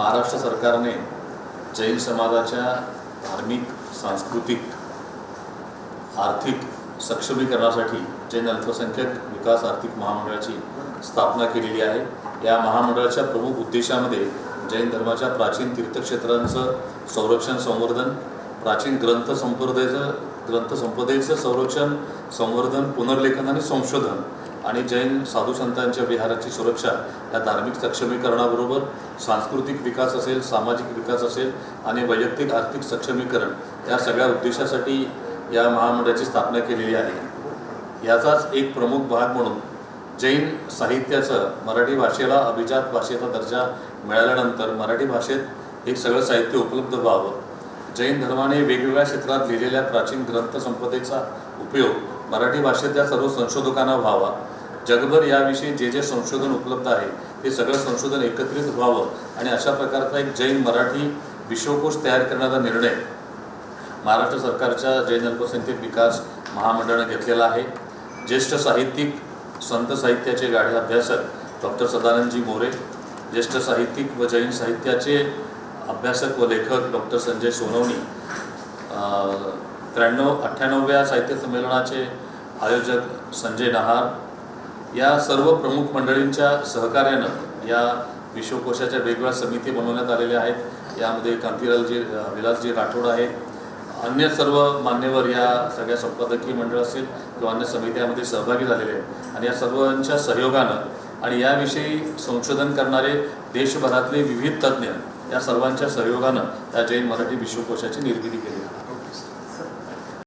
महाराष्ट्र सरकारने जैन समाजाच्या धार्मिक सांस्कृतिक आर्थिक सक्षमीकरणासाठी जैन अल्पसंख्यक विकास आर्थिक महामंडळाची स्थापना केलेली आहे. या महामंडळाच्या प्रमुख उद्देशामध्ये जैन धर्माच्या प्राचीन तीर्थक्षेत्रांचं संरक्षण संवर्धन प्राचीन ग्रंथ संपदेचं ग्रंथ संरक्षण संवर्धन पुनर्लेखन आणि संशोधन आणि जैन साधू संतांच्या विहाराची सुरक्षा या धार्मिक सक्षमीकरणाबरोबर सांस्कृतिक विकास असेल सामाजिक विकास असेल आणि वैयक्तिक आर्थिक सक्षमीकरण या सगळ्या उद्देशासाठी या महामंडळाची स्थापना केलेली आहे. याचाच एक प्रमुख भाग म्हणून जैन साहित्याचं मराठी भाषेला अभिजात भाषेचा दर्जा मिळाल्यानंतर मराठी भाषेत हे सगळं साहित्य उपलब्ध व्हावं. जैन धर्माने वेगवेगळ्या क्षेत्रात लिहिलेल्या प्राचीन ग्रंथसंपदेचा उपयोग मराठी भाषेतल्या सर्व संशोधकांना व्हावा. जगभर याविषयी जे जे संशोधन उपलब्ध आहे ते सगळं संशोधन एकत्रित व्हावं आणि अशा प्रकारचा एक जैन मराठी विश्वकोश तयार करण्याचा निर्णय महाराष्ट्र सरकारच्या जैन अल्पसंख्यक विकास महामंडळानं घेतलेला आहे. ज्येष्ठ साहित्यिक संत साहित्याचे गाढे अभ्यासक डॉक्टर सदानंदजी मोरे ज्येष्ठ साहित्यिक व जैन साहित्याचे अभ्यासक व लेखक डॉक्टर संजय सोनवणी त्र्याण्णव अठ्ठ्याण्णव्या साहित्य संमेलनाचे आयोजक संजय नहार या सर्व प्रमुख मंडळींच्या सहकार्यानं या विश्वकोशाच्या वेगवेगळ्या समिती बनवण्यात आलेल्या आहेत. यामध्ये कांतीलालजी विलासजी राठोड आहेत. अन्य सर्व मान्यवर या सगळ्या संपादकीय मंडळ असतील किंवा अन्य समित्यामध्ये सहभागी झालेले आहेत. आणि या सर्वांच्या सहयोगानं आणि याविषयी संशोधन करणारे देशभरातले विविध तज्ज्ञ या सर्वांच्या सहयोगानं या जैन मराठी विश्वकोशाची निर्मिती केली आहे.